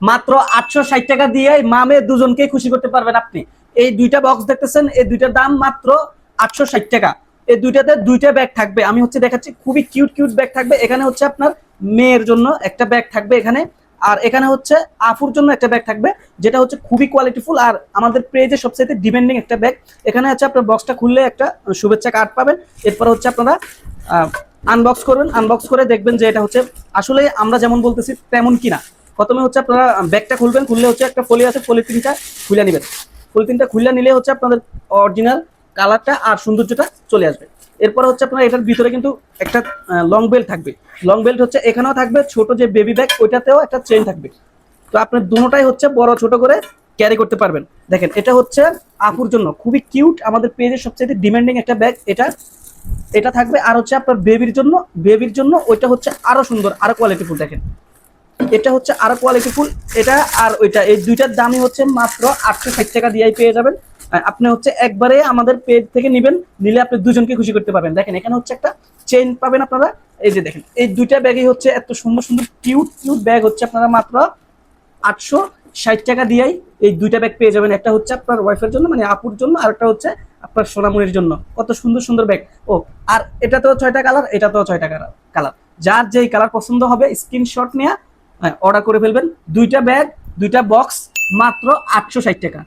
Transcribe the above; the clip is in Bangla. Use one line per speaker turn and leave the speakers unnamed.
মাত্র আটশো ষাট টাকা দিয়ে মামে দুজনকে খুশি করতে পারবেন আপনি। এই দুইটা বক্স দেখতেছেন, এই দুইটার দাম মাত্র আটশো ষাট টাকা। এই দুইটাতে দুইটা ব্যাগ থাকবে। আমি হচ্ছে দেখাচ্ছি, খুবই কিউট কিউট ব্যাগ থাকবে। এখানে হচ্ছে আপনার মেয়ের জন্য একটা ব্যাগ থাকবে এখানে। আর এখানে হচ্ছে আফুর জন্য একটা ব্যাগ থাকবে, যেটা হচ্ছে খুবই কোয়ালিটিফুল আর আমাদের পেজে সবচাইতে ডিমান্ডিং একটা ব্যাগ এখানে হচ্ছে আপনার বক্সটা খুললে একটা শুভেচ্ছা কার্ড পাবেন। এরপর হচ্ছে আপনারা আনবক্স করবেন আনবক্স করে দেখবেন যে এটা হচ্ছে, আসলে আমরা যেমন বলতেছি তেমন কিনা। প্রথমে হচ্ছে আপনারা ব্যাগটা খুলবেন, খুললে হচ্ছে একটা ফলি আছে পলিথিনটা খুলে নেবেন। পলিথিনটা খুলে নিলে হচ্ছে আপনাদের অরিজিনাল কালারটা আর সৌন্দর্যটা চলে আসবে। এরপর হচ্ছে আপনার এটার ভিতরে কিন্তু একটা লং বেল্ট থাকবে। লং বেল্ট হচ্ছে এখানেও থাকবে, ছোট যে বেবি ব্যাগ ওইটাতেও একটা চেন থাকবে। তো আপনার দুটোটাই হচ্ছে বড়, ছোট করে ক্যারি করতে পারবেন। দেখেন, এটা হচ্ছে আপুর জন্য খুবই কিউট আমাদের পেজের সবচেয়ে ডিমান্ডিং একটা ব্যাগ এটা এটা থাকবে। আর হচ্ছে আপনার বেবির জন্য বেবির জন্য ওইটা হচ্ছে আরও সুন্দর, আরও কোয়ালিটিফুল দেখেন। এটা হচ্ছে আরও কোয়ালিটিফুল এটা আর ওইটা, এই দুইটার দামই হচ্ছে মাত্র আটশো ষাট টাকা দিয়ে পেয়ে যাবেন। আপনি হচ্ছে একবারে আমাদের পেজ থেকে নেবেন, নিলে আপনি দুজনকে খুশি করতে পারবেন। দেখেন, এখানে হচ্ছে একটা চেইন পাবেন আপনারা। এই যে দেখেন, এই দুইটা ব্যাগই হচ্ছে এত সুন্দর সুন্দর কিউট কিউট ব্যাগ হচ্ছে আপনারা মাত্র আটশো ষাট টাকা দিয়েই এই দুইটা ব্যাগ পেয়ে যাবেন। একটা হচ্ছে আপনার ওয়াইফের জন্য মানে আপুর জন্য, আর একটা হচ্ছে আপনার সোনামণির জন্য। কত সুন্দর সুন্দর ব্যাগ ও, আর এটাতেও ছয়টা কালার এটাতেও ছয়টা কালার কালার যার যেই কালার পছন্দ হবে স্ক্রিনশট নিয়ে অর্ডার করে ফেলবেন। দুইটা ব্যাগ দুইটা বক্স মাত্র আটশো ষাট টাকা।